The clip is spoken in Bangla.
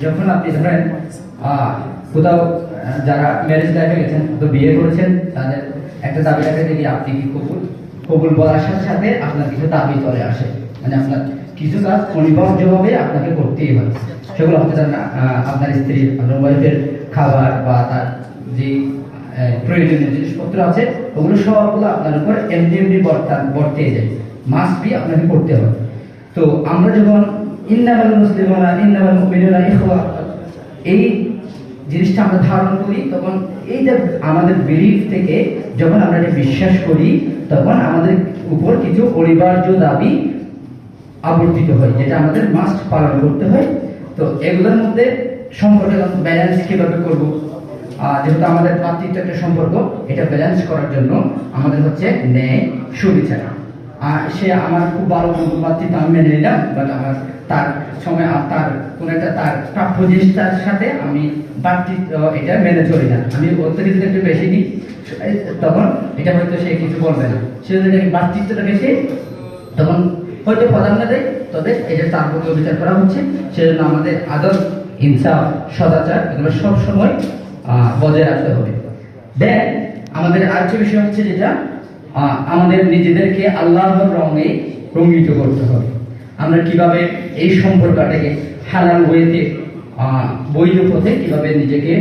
যখন আপনি ধরেন কোথাও যারা ম্যারেজ লাইফে গেছেন তো বিয়ে করেছেন তাদের একটা দাবি রাখে কি আপনি কি কবুল? কবুল বলার সাথে সাথে আপনার কিছু দাবি চলে আসে। মানে আপনার কিছু কাজ অনিবার্যভাবে আপনাকে করতেই হয়। সেগুলো হতে পারে না আহ, আপনার স্ত্রী আপনার ওয়াইফের খাবার বা তার যে প্রয়োজনীয় জিনিসপত্র আছে ওগুলো সবগুলো আপনার উপর এমনি এমনি বর্তা- বর্তে যায়। মাস্ট বি আপনাকে করতে হবে। তো আমরা যখন ইন্নামাল মুসলিমরা ইন্নামাল মুমিনুনা, ইখওয়া। এই জিনিসটা আমরা ধারণ করি, তখন এই যে আমাদের বিলিফ থেকে যখন আমরা এটা বিশ্বাস করি, তখন আমাদের উপর কিছু অনিবার্য দাবি আবর্তিত হয়, যেটা আমাদের মাস্ট পালন করতে হয়। তো এগুলোর মধ্যে সম্পর্কে ব্যালেন্স কীভাবে করব? যেহেতু আমাদের মাতৃত্ব একটা সম্পর্ক, এটা ব্যালেন্স করার জন্য আমাদের হচ্ছে ন্যায়, সুবিচার। সে আমার খুব ভালো বন্ধু মাতৃত্ব আমি মেনে নিলাম বাট আমার তার সময় তার কোন একটা তার প্রাপ্য জিনিসটার সাথে আমি বাতৃত্ব এটা মেনে চলি না। আমি অতিরিক্ত একটু বেশি দিই তখন এটা হয়তো সে কিছু বলবে না। সে যদি বাতৃত্বটা বেশি তখন হয়তো প্রাধান্য দেয়, তবে এটা তার প্রতি বিচার করা হচ্ছে, সেজন্য আমাদের আদর, হিংসা, সদাচার এগুলো সবসময় বজায় রাখতে হবে। দেন আমাদের আরেকটা বিষয় হচ্ছে যেটা আমাদের নিজেদেরকে আল্লাহর রঙে রঙিত করতে হবে। আমরা কীভাবে এই সম্পর্কটাকে হালাল ওয়েতে বৈধ পথে কীভাবে নিজেকে